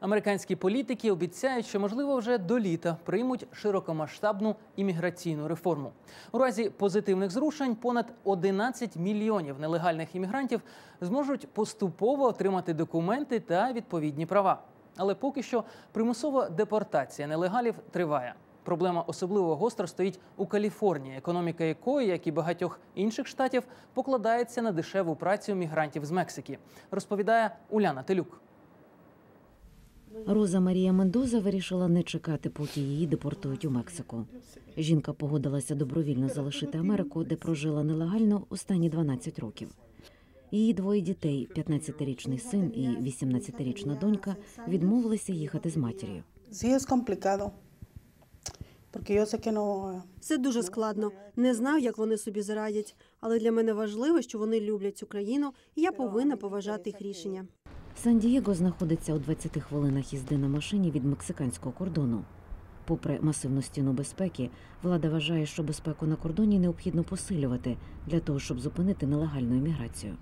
Американські політики обіцяють, що можливо вже до літа приймуть широкомасштабну імміграційну реформу. У разі позитивних зрушень понад 11 мільйонів нелегальних іммігрантів зможуть поступово отримати документи та відповідні права. Але поки що примусова депортація нелегалів триває. Проблема особливо гостро стоїть у Каліфорнії, економіка якої, як і багатьох інших штатів, покладається на дешеву працю мігрантів з Мексики, розповідає Уляна Телюк. Роза Марія Мендоза вирішила не чекати, поки її депортують у Мексику. Жінка погодилася добровільно залишити Америку, де прожила нелегально останні 12 років. Її двоє дітей, 15-річний син і 18-річна донька, відмовилися їхати з матір'ю. Це дуже складно. Не знаю, як вони собі зарадять, але для мене важливо, що вони люблять цю країну, і я повинна поважати їх рішення. Сан-Дієго знаходиться у 20 хвилинах їзди на машині від мексиканського кордону. Попри масивну стіну безпеки, влада вважає, що безпеку на кордоні необхідно посилювати для того, щоб зупинити нелегальну імміграцію.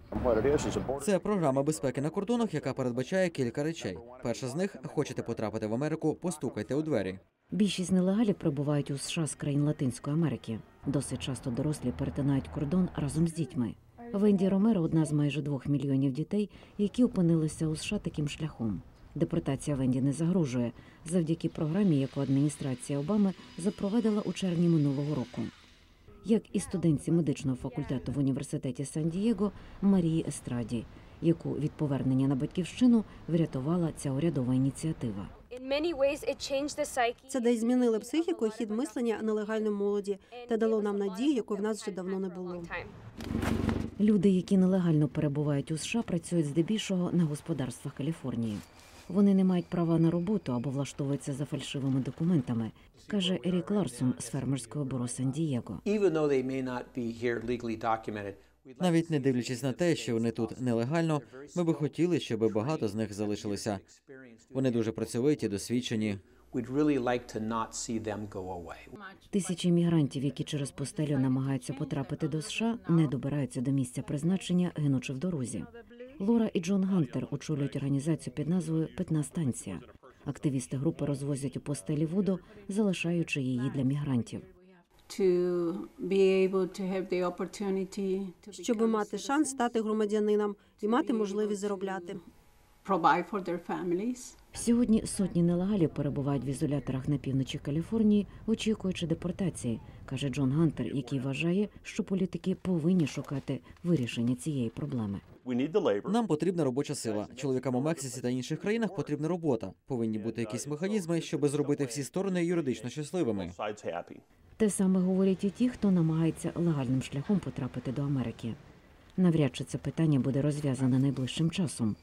Це програма безпеки на кордонах, яка передбачає кілька речей. Перша з них хочете потрапити в Америку, постукайте у двері. Більшість нелегалів прибувають у США з країн Латинської Америки. Досить часто дорослі перетинають кордон разом з дітьми. Венді Ромеро одна з майже двох мільйонів дітей, які опинилися у США таким шляхом. Депортація Венді не загрожує завдяки програмі, яку адміністрація Обами запровадила у червні минулого року. Як і студентці медичного факультету в університеті Сан-Дієго Марії Естраді, яку від повернення на батьківщину врятувала ця урядова ініціатива. Це десь змінили психіку і хід мислення нелегальної молоді та дало нам надію, якої в нас вже давно не було. Люди, які нелегально перебувають у США, працюють здебільшого на господарствах Каліфорнії. Вони не мають права на роботу або влаштовуються за фальшивими документами, каже Ерік Ларсон з фермерського бюро Сан-Дієго. Навіть не дивлячись на те, що вони тут нелегально, ми би хотіли, щоб багато з них залишилися. Вони дуже працьовиті, досвідчені. We'd really like to not see them go away. Тисячі мігрантів, які через постелю намагаються потрапити до США, не добираються до місця призначення, гинучи в дорозі. Лора і Джон Гантер очолюють організацію під назвою Питна станція. Активісти групи розвозять у постелі воду, залишаючи її для мігрантів. to be able to have the opportunity to Щоб мати шанс стати громадянином і мати можливість заробляти. Provide for their families. Сьогодні сотні нелегалів перебувають в ізоляторах на півночі Каліфорнії, очікуючи депортації, каже Джон Гантер, який вважає, що політики повинні шукати вирішення цієї проблеми. Нам потрібна робоча сила. Чоловікам у Мексиці та інших країнах потрібна робота. Повинні бути якісь механізми, щоб зробити всі сторони юридично щасливими. Те саме говорять і ті, хто намагається легальним шляхом потрапити до Америки. Навряд чи це питання буде розв'язане найближчим часом.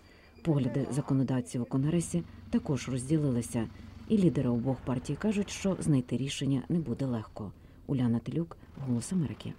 Погляди законодавців у конгресі також розділилися, і лідери обох партій кажуть, що знайти рішення не буде легко. Уляна Телюк, Голос Америки.